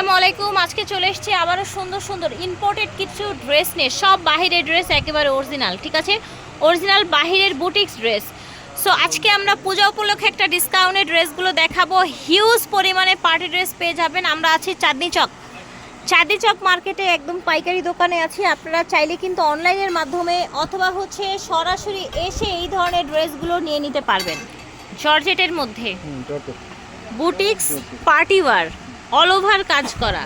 আসসালামু আলাইকুম। আজকে চলে এসেছি আবারও সুন্দর সুন্দর ইম্পোর্টেড কিছু ড্রেস নিয়ে। সব বাহিরের ড্রেস একেবারে অরিজিনাল ঠিক আছে? অরিজিনাল বাহিরের বুটিক্স ড্রেস সো আজকে আমরা পূজা উপলক্ষে একটা ডিসকাউন্টের ড্রেসগুলো দেখাবো। হিউজ পরিমাণে পার্টি ড্রেস পেয়ে যাবেন। আমরা আছি চাঁদনি চক। চাঁদনি চক মার্কেটে একদম পাইকারি দোকানে আছি। আপনারা চাইলে কিন্তু অনলাইনের মাধ্যমে অথবা হচ্ছে সরাসরি এসে এই ধরনের ড্রেসগুলো নিয়ে নিতে পারবেন। জর্জেটের মধ্যে। Boutiques party wear all over কাজ করা।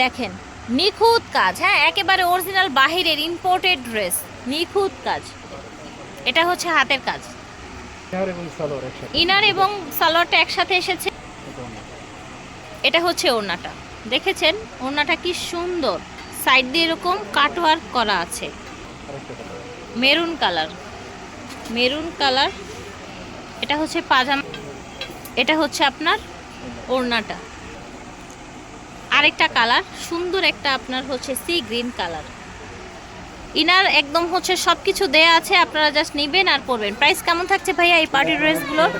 দেখেন নিখুঁত কাজ হ্যাঁ একেবারে অরিজিনাল বাহিরের ইম্পোর্টেড ড্রেস নিখুঁত কাজ। এটা হচ্ছে হাতের কাজ। ইনার এবং সালোয়ারটা একসাথে। এসেছে। এটা হচ্ছে ওড়নাটা। দেখেছেন? ওড়নাটা কি সুন্দর। সাইড দিয়ে এরকম কাটওয়ার্ক করা আছে। মেরুন কালার মেরুন কালার এটা হচ্ছে পাজামা। এটা হচ্ছে আপনার ওড়নাটা। আরেকটা কালার, সুন্দর একটা আপনার হচ্ছে সি গ্রিন কালার। ইনার একদম হচ্ছে সব কিছু দেয়া আছে, আপনারা জাস্ট নেবেন আর পরবেন। প্রাইস কেমন থাকছে ভাইয়া এই পার্টি ড্রেসগুলোর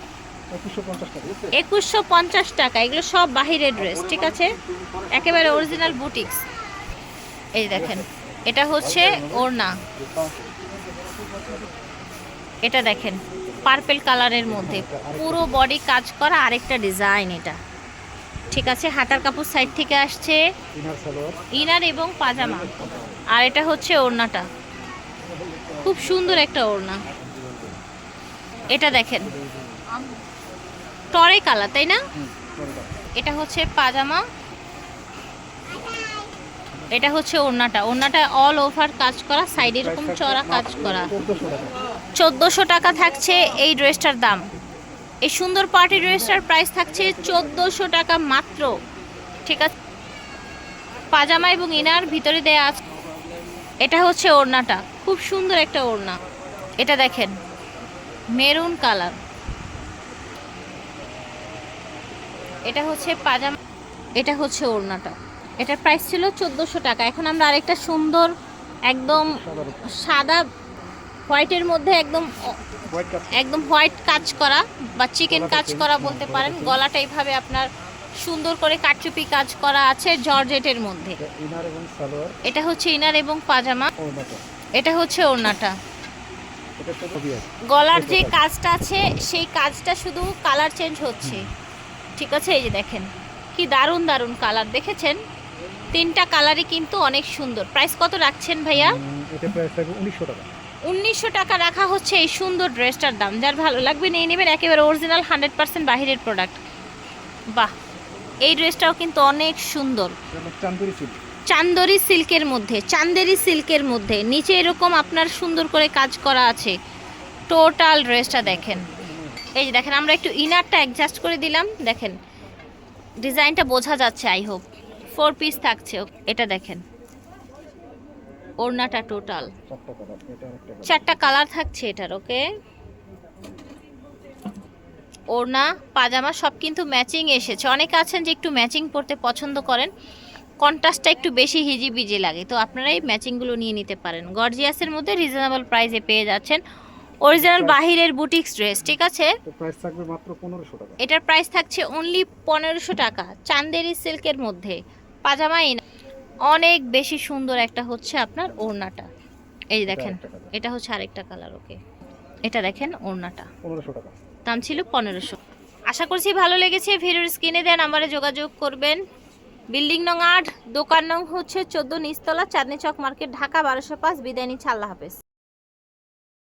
একুশশো পঞ্চাশ টাকা, এগুলো সব বাহিরের ড্রেস ঠিক আছে? একেবারে অরিজিনাল বুটিক্স এই দেখেন, এটা হচ্ছে ওড়না। এটা দেখেন পার্পেল কালারের মধ্যে। পুরো বডি কাজ করা আরেকটা ডিজাইন এটা। ঠিক আছে হাতার কাপড় সাইড থেকে আসছে। ইনার এবং পাজামা। আর এটা হচ্ছে ওড়নাটা। খুব সুন্দর একটা ওড়না। এটা দেখেন। টরে কালার তাই না? এটা হচ্ছে পাজামা। এটা হচ্ছে ওড়নাটা। ওড়নাটা অল ওভার কাজ করা সাইডে এরকম চড়া কাজ করা। চোদ্দোশো চোদ্দোশো টাকা থাকছে এই ড্রেসটার দাম। এই সুন্দর পার্টি ড্রেসটার প্রাইস থাকছে চোদ্দোশো টাকা মাত্র। ঠিক আছে? পাজামা এবং ইনার ভিতরে দেয়া আছে। এটা হচ্ছে ওড়নাটা। খুব সুন্দর একটা ওড়না। এটা দেখেন, মেরুন কালার। এটা হচ্ছে পাজামা, এটা হচ্ছে ওড়নাটা। এটার প্রাইস ছিল চোদ্দোশো টাকা। এখন আমরা আরেকটা সুন্দর, একদম সাদা হোয়াইটের মধ্যে একদম একদম হোয়াইট কাজ করা বা চিকেন কাজ করা বলতে পারেন। গলাটা এইভাবে আপনার সুন্দর করে কাটচুপি কাজ করা আছে জর্জেটের মধ্যে। এটা হচ্ছে ইনার এবং পাজামা। এটা হচ্ছে ওড়নাটা। গলার যে কাজটা আছে সেই কাজটা শুধু কালার চেঞ্জ হচ্ছে। ঠিক আছে এই যে দেখেন। কি দারুণ দারুণ কালার। দেখেছেন? তিনটা কালারই কিন্তু অনেক সুন্দর। প্রাইস কত রাখছেন ভাইয়া? এটা প্রাইস থাকবে উনিশশো টাকা। উনিশশো টাকা রাখা হচ্ছে এই সুন্দর ড্রেসটার দাম। যার ভালো লাগবে নিয়ে নেবেন একেবারে অরিজিনাল হান্ড্রেড পার্সেন্ট বাহিরের প্রোডাক্ট বাহ! এই ড্রেসটাও কিন্তু অনেক সুন্দর। এটা চান্দুরি সিল্ক চান্দরি সিল্কের মধ্যে চান্দেরি সিল্কের মধ্যে। নিচে এরকম আপনার সুন্দর করে কাজ করা আছে। টোটাল ড্রেসটা দেখেন। এই যে দেখেন আমরা একটু ইনারটা অ্যাডজাস্ট করে দিলাম। দেখেন ডিজাইনটা বোঝা যাচ্ছে আই হোপ ফোর পিস থাকছে এটা দেখেন। ওড়নাটা টোটাল চারটা কালার থাকছে এটার ওকে ওড়না পাজামা সব কিন্তু ম্যাচিং এসেছে। অনেকে আছেন যে একটু ম্যাচিং পরতে পছন্দ করেন। কন্ট্রাস্টটা একটু বেশি হিজিবিজি লাগে তো আপনারা এই ম্যাচিংগুলো নিয়ে নিতে পারেন। গর্জিয়াসের মধ্যে রিজনেবল প্রাইসে পেয়ে যাচ্ছেন। অরিজিনাল বাহিরের বুটিক্স ড্রেস ঠিক আছে? এটার প্রাইস থাকছে অনলি পনেরোশো টাকা। চান্দেরি সিল্কের মধ্যে। পাজামা অনেক বেশি সুন্দর একটা হচ্ছে আপনার ওড়নাটা। এই দেখেন এটা হচ্ছে আরেকটা কালার ওকে এটা দেখেন ওড়নাটা। দাম ছিল পনেরোশো। আশা করছি ভালো লেগেছে ভিডিওর স্ক্রিনে দেন আমারে যোগাযোগ করবেন। বিল্ডিং নং আট দোকান নং হচ্ছে চোদ্দ নিচতলা চাঁদনি চক মার্কেট ঢাকা বারোশো পাঁচ বিদায় নিচ্ছে আল্লাহ হাফেজ।